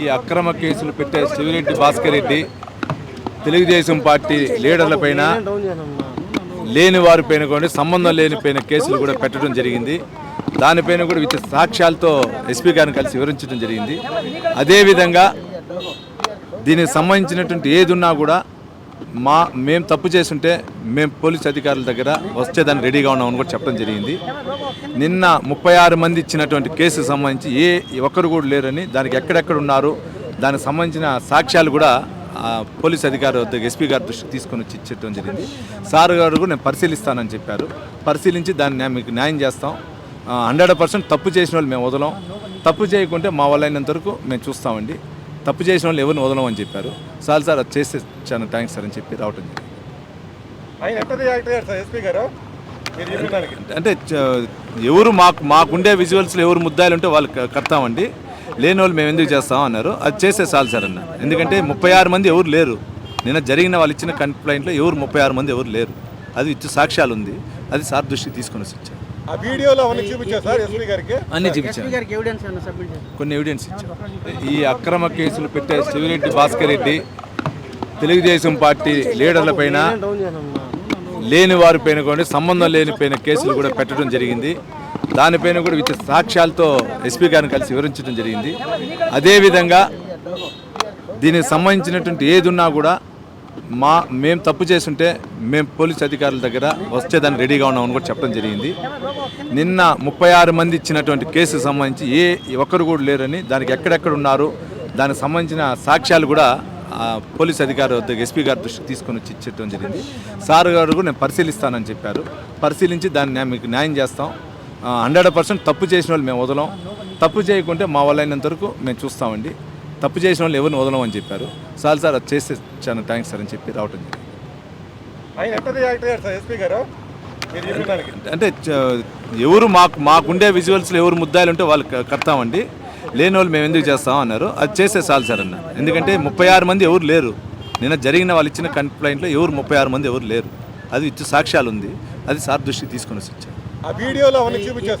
ఈ అక్రమ కేసులు పెట్టే శివిరెడ్డి భాస్కర్ రెడ్డి తెలుగుదేశం పార్టీ లీడర్లపైన లేని వారిపైన కూడా సంబంధం లేనిపోయిన కేసులు కూడా పెట్టడం జరిగింది. దానిపైన కూడా వివిధ సాక్ష్యాలతో ఎస్పీ గారిని కలిసి వివరించడం జరిగింది. అదేవిధంగా దీనికి సంబంధించినటువంటి ఏది ఉన్నా కూడా మా మేము తప్పు చేస్తుంటే మేము పోలీస్ అధికారుల దగ్గర వస్తే దాన్ని రెడీగా ఉన్నామని కూడా చెప్పడం జరిగింది. నిన్న ముప్పై ఆరు మంది ఇచ్చినటువంటి కేసుకు సంబంధించి ఏ ఒక్కరు కూడా లేరని దానికి ఎక్కడెక్కడ ఉన్నారు దానికి సంబంధించిన సాక్ష్యాలు కూడా పోలీస్ అధికారి వద్ద ఎస్పీ గారి దృష్టికి తీసుకొని వచ్చి ఇచ్చడం జరిగింది. సార్ గారు కూడా నేను పరిశీలిస్తానని చెప్పారు. పరిశీలించి దాన్ని మీకు న్యాయం చేస్తాం. హండ్రెడ్ పర్సెంట్ తప్పు చేసిన వాళ్ళు మేము వదలం. తప్పు చేయకుంటే మా వల్ల అయినంత వరకు మేము చూస్తామండి. తప్పు చేసిన వాళ్ళు ఎవరిని వదలం అని చెప్పారు. సార్ సార్ అది చేస్తే చాలా థ్యాంక్స్ సార్ అని చెప్పి రావటం అంటే ఎవరు మాకు మాకుండే విజువల్స్లో ఎవరు ముద్దాయిలు ఉంటే వాళ్ళు కడతామండి. లేని వాళ్ళు మేము ఎందుకు చేస్తాం అన్నారు. అది చేస్తే చాలు సార్ అన్న. ఎందుకంటే ముప్పై ఆరు మంది ఎవరు లేరు. నిన్న జరిగిన వాళ్ళు ఇచ్చిన కంప్లైంట్లో ఎవరు ముప్పై ఆరు మంది ఎవరు లేరు. అది ఇచ్చి సాక్ష్యాలు ఉంది. అది సార్ దృష్టికి తీసుకొని వచ్చి ఇచ్చారు. ఆ వీడియోలో అవన్నీ చూపించారు సార్ ఎస్పీ గారికి? అన్ని చూపించారు గారికి ఎవిడెన్స్ ఏమైనా సబ్మిట్ చేశారు? కొన్ని ఎవిడెన్స్ ఇచ్చారు ఈ అక్రమ కేసులు పెట్టే శివిరెడ్డి భాస్కర్ రెడ్డి తెలుగుదేశం పార్టీ లీడర్లపైన లేని వారిపైన కూడా సంబంధం లేనిపైన కేసులు కూడా పెట్టడం జరిగింది. దానిపైన కూడా విత్ సాక్ష్యాలతో ఎస్పీ గారిని కలిసి వివరించడం జరిగింది. అదేవిధంగా దీనికి సంబంధించినటువంటి ఏది ఉన్నా కూడా మా మేము తప్పు చేస్తుంటే మేము పోలీస్ అధికారుల దగ్గర వస్తే దాన్ని రెడీగా ఉన్నామని కూడా చెప్పడం జరిగింది. నిన్న ముప్పై ఆరు మంది ఇచ్చినటువంటి కేసుకు సంబంధించి ఏ ఒక్కరు కూడా లేరని దానికి ఎక్కడెక్కడ ఉన్నారు దానికి సంబంధించిన సాక్ష్యాలు కూడా పోలీస్ అధికారి వద్ద ఎస్పీ గారి దృష్టికి తీసుకొని వచ్చి ఇచ్చడం జరిగింది. సార్ గారు కూడా నేను పరిశీలిస్తానని చెప్పారు. పరిశీలించి దాన్ని మీకు న్యాయం చేస్తాం. హండ్రెడ్ పర్సెంట్ తప్పు చేసిన వాళ్ళు మేము వదలం. తప్పు చేయకుంటే మా వల్ల అయినంత వరకు మేము చూస్తామండి. తప్పు చేసిన వాళ్ళు ఎవరిని వదలం అని చెప్పారు. సార్ సార్ అది చేస్తే చాలా థ్యాంక్స్ సార్ అని చెప్పి రావటం అంటే ఎవరు మాకు మాకుండే విజువల్స్లో ఎవరు ముద్దాయిలు ఉంటే వాళ్ళు కడతామండి. లేని వాళ్ళు మేము ఎందుకు చేస్తాం అన్నారు. అది చేస్తే చాలు సార్ అన్న. ఎందుకంటే ముప్పై ఆరు మంది ఎవరు లేరు. నిన్న జరిగిన వాళ్ళు ఇచ్చిన కంప్లైంట్లో ఎవరు ముప్పై ఆరు మంది ఎవరు లేరు. అది ఇచ్చి సాక్ష్యాలు ఉంది. అది సార్ దృష్టికి తీసుకొని వచ్చి ఇచ్చారు. ఆ వీడియోలో అవన్నీ చూపించారు